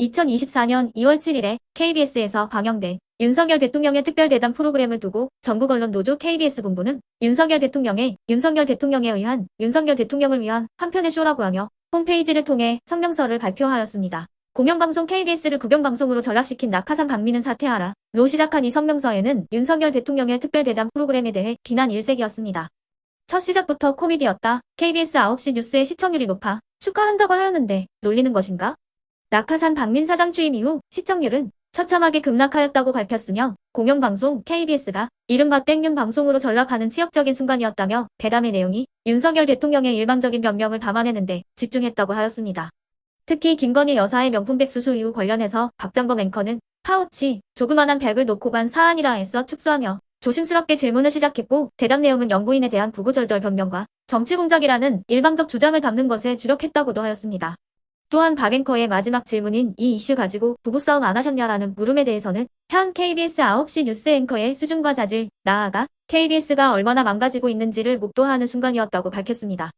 2024년 2월 7일에 KBS에서 방영된 윤석열 대통령의 특별대담 프로그램을 두고 전국 언론 노조 KBS 본부는 윤석열 대통령의 윤석열 대통령에 의한 윤석열 대통령을 위한 한편의 쇼라고 하며 홈페이지를 통해 성명서를 발표하였습니다. 공영방송 KBS를 국영방송으로 전락시킨 낙하산 박민은 사퇴하라. 로 시작한 이 성명서에는 윤석열 대통령의 특별대담 프로그램에 대해 비난 일색이었습니다. 첫 시작부터 코미디였다. KBS 9시 뉴스의 시청률이 높아 축하한다고 하였는데 놀리는 것인가? 낙하산 박민 사장 취임 이후 시청률은 처참하게 급락하였다고 밝혔으며 공영방송 KBS가 이른바 땡윤 방송으로 전락하는 치욕적인 순간이었다며 대담의 내용이 윤석열 대통령의 일방적인 변명을 담아내는데 집중했다고 하였습니다. 특히 김건희 여사의 명품백 수수 이후 관련해서 박장범 앵커는 파우치, 조그만한 백을 놓고 간 사안이라 했어 축소하며 조심스럽게 질문을 시작했고 대답 내용은 영부인에 대한 구구절절 변명과 정치 공작이라는 일방적 주장을 담는 것에 주력했다고도 하였습니다. 또한 박 앵커의 마지막 질문인 이 이슈 가지고 부부싸움 안 하셨냐라는 물음에 대해서는 현 KBS 9시 뉴스 앵커의 수준과 자질, 나아가 KBS가 얼마나 망가지고 있는지를 목도하는 순간이었다고 밝혔습니다.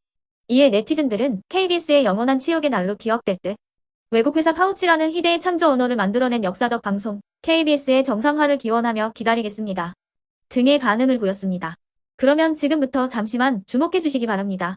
이에 네티즌들은 KBS의 영원한 치욕의 날로 기억될 듯 외국 회사 파우치라는 희대의 창조 언어를 만들어낸 역사적 방송 KBS의 정상화를 기원하며 기다리겠습니다. 등의 반응을 보였습니다. 그러면 지금부터 잠시만 주목해 주시기 바랍니다.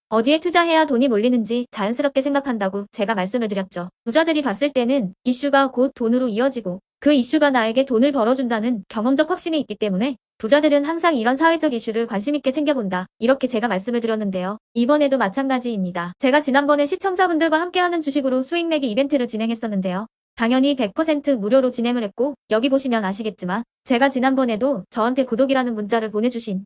어디에 투자해야 돈이 몰리는지 자연스럽게 생각한다고 제가 말씀을 드렸죠. 부자들이 봤을 때는 이슈가 곧 돈으로 이어지고 그 이슈가 나에게 돈을 벌어준다는 경험적 확신이 있기 때문에 부자들은 항상 이런 사회적 이슈를 관심있게 챙겨본다. 이렇게 제가 말씀을 드렸는데요. 이번에도 마찬가지입니다. 제가 지난번에 시청자분들과 함께하는 주식으로 수익 내기 이벤트를 진행했었는데요. 당연히 100% 무료로 진행을 했고 여기 보시면 아시겠지만 제가 지난번에도 저한테 구독이라는 문자를 보내주신